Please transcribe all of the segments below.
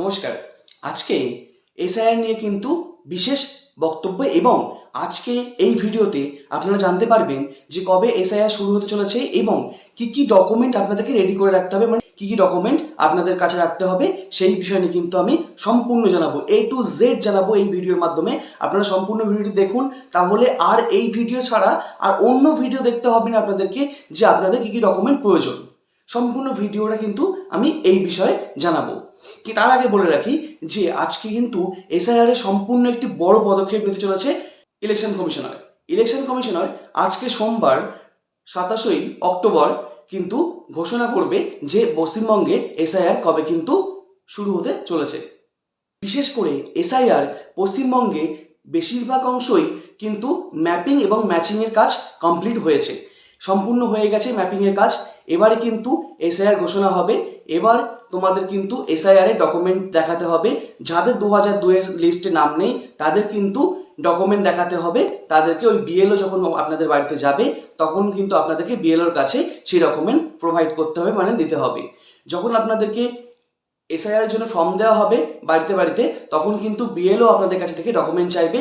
নমস্কার। আজকে এসআইআর নিয়ে কিন্তু বিশেষ বক্তব্য এবং আজকে এই ভিডিওতে আপনারা জানতে পারবেন যে কবে এসআইআর শুরু হতে চলেছে এবং কি কি ডকুমেন্ট আপনাদেরকে রেডি করে রাখতে হবে মানে কি কি ডকুমেন্ট আপনাদের কাছে রাখতে হবে, সেই বিষয় নিয়ে কিন্তু আমি সম্পূর্ণ জানাব এ টু জেড জানাব এই ভিডিওর মাধ্যমে। আপনারা সম্পূর্ণ ভিডিওটি দেখুন, তাহলে আর এই ভিডিও ছাড়া আর অন্য ভিডিও দেখতে হবে না আপনাদেরকে, যে আপনাদের কি কি ডকুমেন্ট প্রয়োজন। সম্পূর্ণ ভিডিওটা কিন্তু আমি এই বিষয়ে জানাব। কি তার আগে বলে রাখি যে আজকে কিন্তু এসআইআর এর সম্পূর্ণ একটি বড় পদক্ষেপ নিতে চলেছে ইলেকশন কমিশনার ইলেকশন কমিশনার আজকে সোমবার সাতাশই অক্টোবর কিন্তু ঘোষণা করবে যে পশ্চিমবঙ্গে এসআইআর কবে কিন্তু শুরু হতে চলেছে। বিশেষ করে এসআইআর পশ্চিমবঙ্গে বেশিরভাগ অংশই কিন্তু ম্যাপিং এবং ম্যাচিংয়ের কাজ কমপ্লিট হয়েছে। সম্পূর্ণ হয়ে গেছে ম্যাপিংয়ের কাজ। এবারে কিন্তু এসআইআর ঘোষণা হবে। এবার তোমাদের কিন্তু এসআইআর এর ডকুমেন্ট দেখাতে হবে। যাদের দু হাজার দুয়ের লিস্টে নাম নেই, তাদের কিন্তু ডকুমেন্ট দেখাতে হবে। তাদেরকে ওই বিএলও যখন আপনাদের বাড়িতে যাবে, তখন কিন্তু আপনাদেরকে বিএলওর কাছে সেই ডকুমেন্ট প্রোভাইড করতে হবে মানে দিতে হবে। যখন আপনাদেরকে এসআইআর জন্য ফর্ম দেওয়া হবে বাড়িতে বাড়িতে, তখন কিন্তু বিএলও আপনাদের কাছে থেকে ডকুমেন্ট চাইবে।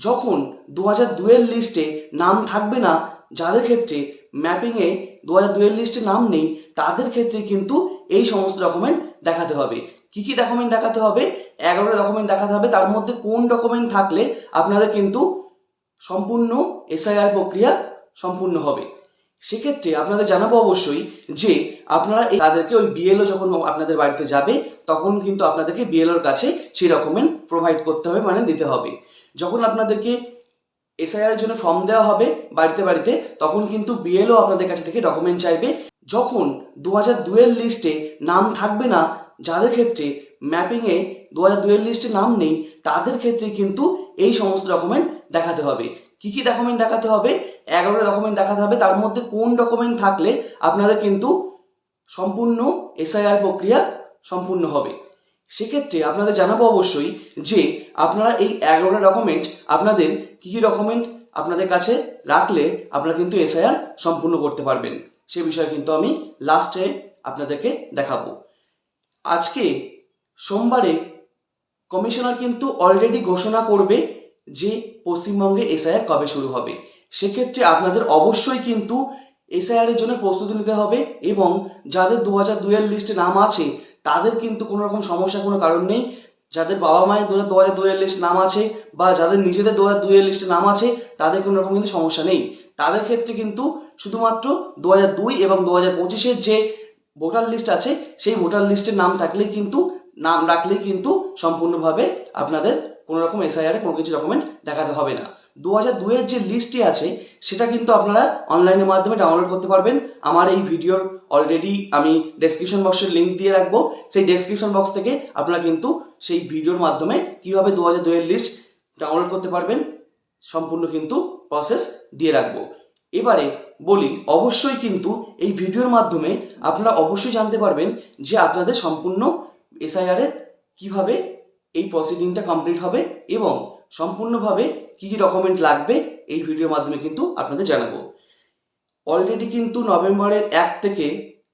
যখন দু হাজার দুয়ের লিস্টে নাম থাকবে না যাদের ক্ষেত্রে ম্যাপিংয়ে দু হাজার দুয়ের লিস্টে নাম নেই, তাদের ক্ষেত্রে কিন্তু এই সমস্ত ডকুমেন্ট দেখাতে হবে। কি কি ডকুমেন্ট দেখাতে হবে? এগারোটা ডকুমেন্ট দেখাতে হবে। তার মধ্যে কোন ডকুমেন্ট থাকলে আপনাদের কিন্তু সম্পূর্ণ এসআইআর প্রক্রিয়া সম্পূর্ণ হবে। সেক্ষেত্রে আপনাদের জানাব অবশ্যই যে আপনারা তাদেরকে ওই বিএলও যখন আপনাদের বাড়িতে যাবে, তখন কিন্তু আপনাদেরকে বিএলওর কাছে সেই ডকুমেন্ট প্রোভাইড করতে হবে মানে দিতে হবে। যখন আপনাদেরকে এসআইআর জন্য ফর্ম দেওয়া হবে বাড়িতে বাড়িতে, তখন কিন্তু বিএলও আপনাদের কাছে থেকে ডকুমেন্ট চাইবে। যখন দু হাজার দুয়ের লিস্টে নাম থাকবে না, যাদের ক্ষেত্রে ম্যাপিংয়ে দু হাজার দুয়ের লিস্টে নাম নেই, তাদের ক্ষেত্রে কিন্তু এই সমস্ত ডকুমেন্ট দেখাতে হবে। কি কি ডকুমেন্ট দেখাতে হবে? এগারোটা ডকুমেন্ট দেখাতে হবে। তার মধ্যে কোন ডকুমেন্ট থাকলে আপনাদের কিন্তু সম্পূর্ণ এসআইআর প্রক্রিয়া সম্পূর্ণ হবে। সেক্ষেত্রে আপনাদের জানাব অবশ্যই যে আপনারা এই এগারোটা ডকুমেন্ট আপনাদের কী কী ডকুমেন্ট আপনাদের কাছে রাখলে আপনারা কিন্তু এসআইআর সম্পূর্ণ করতে পারবেন। সে বিষয়ে কিন্তু আমি লাস্টে আপনাদেরকে দেখাবো। আজকে সোমবারে কমিশনার কিন্তু অলরেডি ঘোষণা করবে যে পশ্চিমবঙ্গে এসআইআর কবে শুরু হবে। সেক্ষেত্রে আপনাদের অবশ্যই কিন্তু এসআইআর এর জন্য প্রস্তুতি নিতে হবে এবং যাদের দু হাজার দুইয়ের লিস্টে নাম আছে তাদের কিন্তু কোনো রকম সমস্যা কোনো কারণ নেই। যাদের বাবা মায়ের দু হাজার দুইয়ের লিস্ট নাম আছে বা যাদের নিজেদের দু হাজার দুইয়ের লিস্টে নাম আছে, তাদের কোনো রকম কিন্তু সমস্যা নেই। তাদের ক্ষেত্রে কিন্তু শুধুমাত্র দু হাজার দুই এবং দু হাজার পঁচিশের যে ভোটার লিস্ট আছে, সেই ভোটার লিস্টের নাম থাকলেই কিন্তু নাম রাখলেই কিন্তু সম্পূর্ণভাবে আপনাদের কোনো রকম এসআইআর কোনো কিছু ডকুমেন্ট দেখাতে হবে না। দু হাজার দুইয়ের যে লিস্টটি আছে, সেটা কিন্তু আপনারা অনলাইনের মাধ্যমে ডাউনলোড করতে পারবেন। আমার এই ভিডিওর অলরেডি আমি ডেসক্রিপশন বক্সের লিঙ্ক দিয়ে রাখব। সেই ডেসক্রিপশন বক্স থেকে আপনারা কিন্তু সেই ভিডিওর মাধ্যমে কীভাবে দু হাজার দুইয়ের লিস্ট ডাউনলোড করতে পারবেন, সম্পূর্ণ কিন্তু প্রসেস দিয়ে রাখব। এবারে বলি, অবশ্যই কিন্তু এই ভিডিওর মাধ্যমে আপনারা অবশ্যই জানতে পারবেন যে আপনাদের সম্পূর্ণ এসআইআর এর কীভাবে এই প্রসিডিংটা কমপ্লিট হবে এবং সম্পূর্ণভাবে কী কী ডকুমেন্ট লাগবে এই ভিডিওর মাধ্যমে কিন্তু আপনাদের জানাব। অলরেডি কিন্তু নভেম্বরের এক থেকে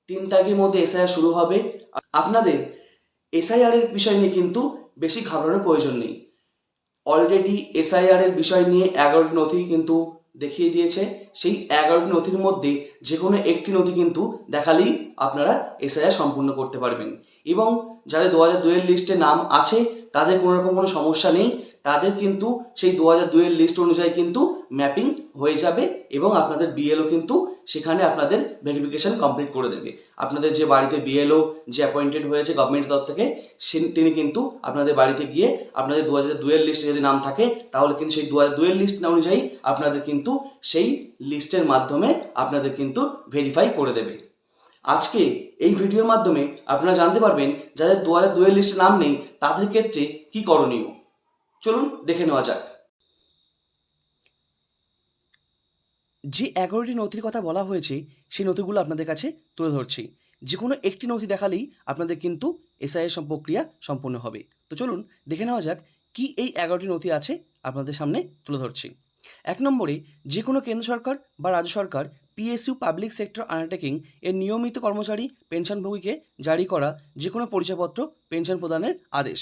তিন তারিখের মধ্যে এসআইআর শুরু হবে। আপনাদের এসআইআর এর বিষয় নিয়ে কিন্তু বেশি ঘাবড়ানোর প্রয়োজন নেই। অলরেডি এসআইআর এর বিষয় নিয়ে এগারোটি নথি কিন্তু দেখিয়ে দিয়েছে। সেই এগারোটি নথির মধ্যে যে কোনো একটি নথি কিন্তু দেখালেই আপনারা এসআইআর সম্পূর্ণ করতে পারবেন। এবং যাদের দু হাজার দুইয়ের লিস্টে নাম আছে, তাদের কোনো রকম কোনো সমস্যা নেই। তাদের কিন্তু সেই দু হাজার দুইয়ের লিস্ট অনুযায়ী কিন্তু ম্যাপিং হয়ে যাবে এবং আপনাদের বিএলও কিন্তু সেখানে আপনাদের ভেরিফিকেশন কমপ্লিট করে দেবে। আপনাদের যে বাড়িতে বিএলও যে অ্যাপয়েন্টেড হয়েছে গভর্নমেন্টের তরফ থেকে, সে- তিনি কিন্তু আপনাদের বাড়িতে গিয়ে আপনাদের দু হাজার দুইয়ের লিস্টে যদি নাম থাকে, তাহলে কিন্তু সেই দু হাজার দুইয়ের লিস্ট অনুযায়ী আপনাদের কিন্তু সেই লিস্টের মাধ্যমে আপনাদের কিন্তু ভেরিফাই করে দেবে। আজকে এই ভিডিওর মাধ্যমে আপনারা জানতে পারবেন যাদের দু হাজার দুইয়ের লিস্টে নাম নেই, তাদের ক্ষেত্রে কি করণীয়? চলুন দেখে নেওয়া যাক। যে এগারোটি নথির কথা বলা হয়েছে, সেই নথিগুলো আপনাদের কাছে তুলে ধরছি। যে কোনো একটি নথি দেখালেই আপনাদের কিন্তু এসআইএস প্রক্রিয়া সম্পূর্ণ হবে। তো চলুন দেখে নেওয়া যাক কি এই এগারোটি নথি আছে আপনাদের সামনে তুলে ধরছি। এক নম্বরে যে কোনো কেন্দ্র সরকার বা রাজ্য সরকার পিএসইউ পাবলিক সেক্টর আন্ডারটেকিং এর নিয়মিত কর্মচারী, পেনশনভোগীকে জারি করা যে কোনো পরিচয়পত্র পেনশন প্রদানের আদেশ।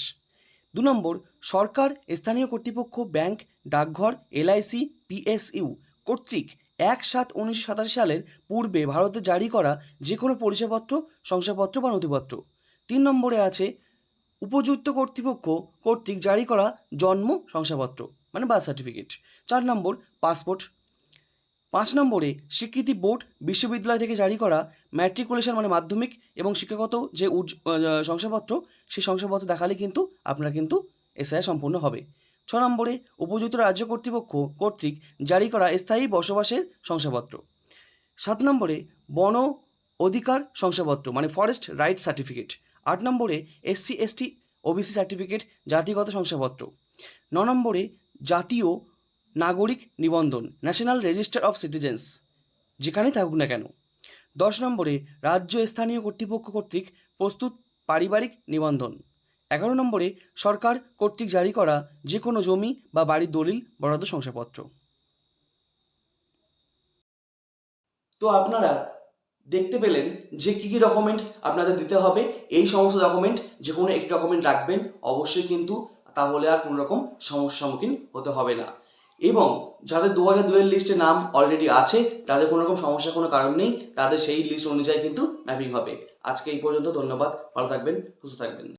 দু নম্বর, সরকার, স্থানীয় কর্তৃপক্ষ, ব্যাংক, ডাকঘর এলআইসি পিএসইউ কর্তৃক এক সাত উনিশশো সাতাশি সালের পূর্বে ভারতে জারি করা যে কোনো পরিচয়পত্র, শংসাপত্র বা নথিপত্র। তিন নম্বরে আছে, উপযুক্ত কর্তৃপক্ষ কর্তৃক জারি করা জন্ম, শংসাপত্র মানে বার্থ সার্টিফিকেট চার নম্বর পাসপোর্ট পাঁচ নম্বরে স্বীকৃতি বোর্ড বিশ্ববিদ্যালয় থেকে জারি করা ম্যাট্রিকুলেশন মানে মাধ্যমিক এবং শিক্ষাগত যে শংসাপত্র, সেই শংসাপত্র দেখালে কিন্তু আপনার কিন্তু এসআই সম্পূর্ণ হবে। ছ নম্বরে উপযুক্ত রাজ্য কর্তৃপক্ষ কর্তৃক জারি করা স্থায়ী বসবাসের শংসাপত্র। সাত নম্বরে বন অধিকার শংসাপত্র মানে ফরেস্ট রাইট সার্টিফিকেট আট নম্বরে এসসি এসটি ওবিসি সার্টিফিকেট জাতিগত শংসাপত্র। ন নম্বরে জাতীয় নাগরিক নিবন্ধন ন্যাশনাল রেজিস্টার অফ সিটিজেন্স যেখানেই থাকুক না কেন। দশ নম্বরে, রাজ্য স্থানীয় কর্তৃপক্ষ কর্তৃক প্রস্তুত পারিবারিক নিবন্ধন। এগারো নম্বরে, সরকার কর্তৃক জারি করা যে কোনো জমি বা বাড়ির দলিল, বরাদ্দ শংসাপত্র। তো আপনারা দেখতে পেলেন যে কী কী ডকুমেন্ট আপনাদের দিতে হবে। এই সমস্ত ডকুমেন্ট যে কোনো একটি ডকুমেন্ট রাখবেন, অবশ্যই কিন্তু তাহলে আর কোনো রকম সমস্যার সম্মুখীন হতে হবে না। এবং যাদের দু হাজার দুয়ের লিস্টে নাম অলরেডি আছে, তাদের কোনো রকম সমস্যার কোনো কারণ নেই, তাদের সেই লিস্ট অনুযায়ী কিন্তু ম্যাপিং হবে। আজকে এই পর্যন্ত, ধন্যবাদ, ভালো থাকবেন, সুস্থ থাকবেন।